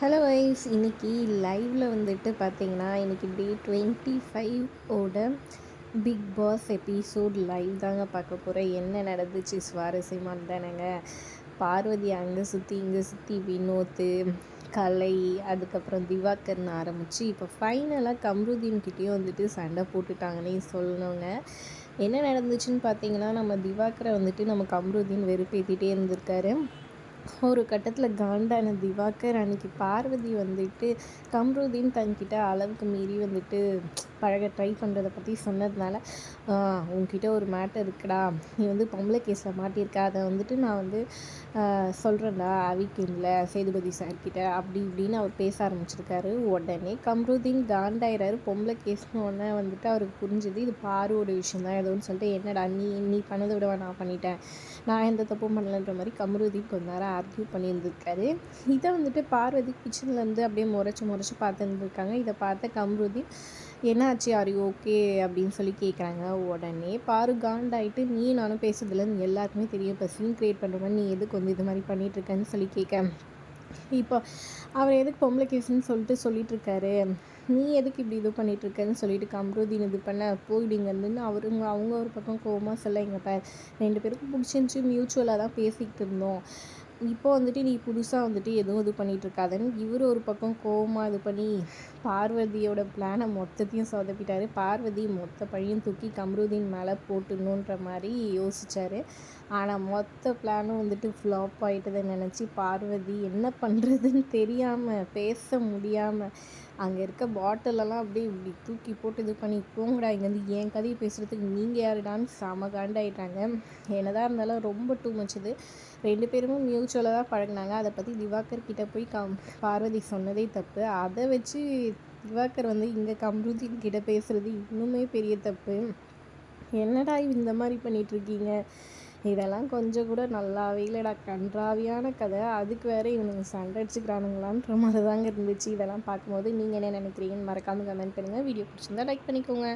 Hello wise இன்னைக்கு லைவில் வந்துட்டு பார்த்தீங்கன்னா இன்றைக்கி டே டுவெண்ட்டி ஃபைவ் ஓட பிக் பாஸ் எபிசோட் லைவ் தாங்க பார்க்க போகிறேன் என்ன நடந்துச்சு சுவாரஸ்யமாக தானேங்க. பார்வதி அங்கே சுற்றி இங்கே சுற்றி வினோத்து கலை அதுக்கப்புறம் திவாகர்னு ஆரம்பித்து இப்போ ஃபைனலாக கம்ருதீன்கிட்டேயும் வந்துட்டு சண்டை போட்டுட்டாங்கன்னே சொல்லணுங்க. என்ன நடந்துச்சுன்னு பார்த்தீங்கன்னா நம்ம திவாகரை வந்துட்டு நம்ம கம்ருதீன் வெறுப்பேற்றிட்டே இருந்திருக்காரு. ஒரு கட்டத்தில் காண்டான திவாகர் அன்னைக்கு பார்வதி வந்துட்டு கம்ருதீன் தன்கிட்ட அளவுக்கு மீறி வந்துட்டு பழக ட்ரை பண்ணுறதை பற்றி சொன்னதுனால உங்ககிட்ட ஒரு மேட்டர் இருக்குடா. நீ வந்து பொம்பளை கேஸில் மாட்டியிருக்க. அதை வந்துட்டு நான் வந்து சொல்கிறேன்டா அவிக்கின்ல சேதுபதி சார்கிட்ட அப்படி இப்படின்னு அவர் பேச ஆரம்பிச்சிருக்காரு. உடனே கம்ருதீன் காண்டாயிராரு பொம்பளை கேஸ்னு உடனே வந்துட்டு அவருக்கு புரிஞ்சுது. இது பாருவோட விஷயம் தான். ஏதோன்னு சொல்லிட்டு என்னடா நீ நீ பண்ணதை விட நான் பண்ணிட்டேன். நான் எந்த தப்பும் பண்ணலன்ற மாதிரி கம்ருதீன் கொஞ்ச நேரம் ஆர்கியூ பண்ணியிருந்திருக்காரு. இதை வந்துட்டு பார்வதி கிச்சன்லேருந்து அப்படியே முறைச்சி முறைச்சி பார்த்துருந்துருக்காங்க. இதை பார்த்த கம்ருதீன் என்னாச்சு ஆர் யூ ஓகே அப்படின்னு சொல்லி கேட்குறாங்க உடனே பாரு காண்டாயிட்டு நீ நானும் பேசுறதுலன்னு எல்லாருக்குமே தெரியும். இப்போ சீன் க்ரியேட் பண்ணுற மாதிரி நீ எதுக்கு வந்து இது மாதிரி பண்ணிகிட்ருக்கேன்னு சொல்லி கேட்க இப்போ அவர் எதுக்கு பொம்பளை கேஸுன்னு சொல்லிட்டு சொல்லிகிட்ருக்காரு நீ எதுக்கு இப்படி இது பண்ணிகிட்ருக்கன்னு சொல்லிட்டு கம்ருதீன் இது பண்ண போயிடுங்கன்னு அவருங்க அவங்க ஒரு பக்கம் கோவமாக சொல்ல எங்கள் ரெண்டு பேருக்கும் பிடிச்சிருந்துச்சி. மியூச்சுவலாக தான் பேசிக்கிட்டு இருந்தோம். இப்போ வந்துட்டு நீ புதுசாக வந்துட்டு எதுவும் இது பண்ணிகிட்ருக்காதன்னு இவர் ஒரு பக்கம் கோவமாக இது பண்ணி பார்வதியோட பிளானை மொத்தத்தையும் சொதப்பிட்டார். பார்வதி மொத்த பழியும் தூக்கி கம்ருதீன் மேலே போட்டுணுன்ற மாதிரி யோசித்தார் ஆனால் மொத்த பிளானும் வந்துட்டு ஃப்ளாப் ஆகிட்டதை நினச்சி பார்வதி என்ன பண்ணுறதுன்னு தெரியாமல் பேச முடியாமல் அங்கே இருக்க பாட்டிலெல்லாம் அப்படியே இப்படி தூக்கி போட்டு இது பண்ணி போங்கடா இங்கேருந்து என் கதையை பேசுகிறதுக்கு நீங்கள் யாருடான்னு செம காண்டாயிட்டாங்க. என்னதான் இருந்தாலும் ரொம்ப டூ மச்சுது ரெண்டு பேருமே மியூச்சுவலாக தான் பழகினாங்க. அதை பற்றி திவாகர் கிட்டே போய் கம் பார்வதி சொன்னதே தப்பு. அதை வச்சு திவாகர் வந்து இங்கே கம்ருதீன் கிட்ட பேசுகிறது இன்னுமே பெரிய தப்பு. என்னடா இந்த மாதிரி பண்ணிகிட்ருக்கீங்க இதெல்லாம் கொஞ்சம் கூட நல்லாவே இல்லைடா. கன்றாவியான கதை. அதுக்கு வேறு இவனுங்க சண்டை அடிச்சுக்கிறானுங்களான்ற மாதிரி தாங்க இருந்துச்சு. இதெல்லாம் பார்க்கும்போது நீங்கள் என்ன நினைக்கிறீங்கன்னு மறக்காமல் கமெண்ட் பண்ணுங்கள் வீடியோ பிடிச்சிருந்தா லைக் பண்ணிக்கோங்க.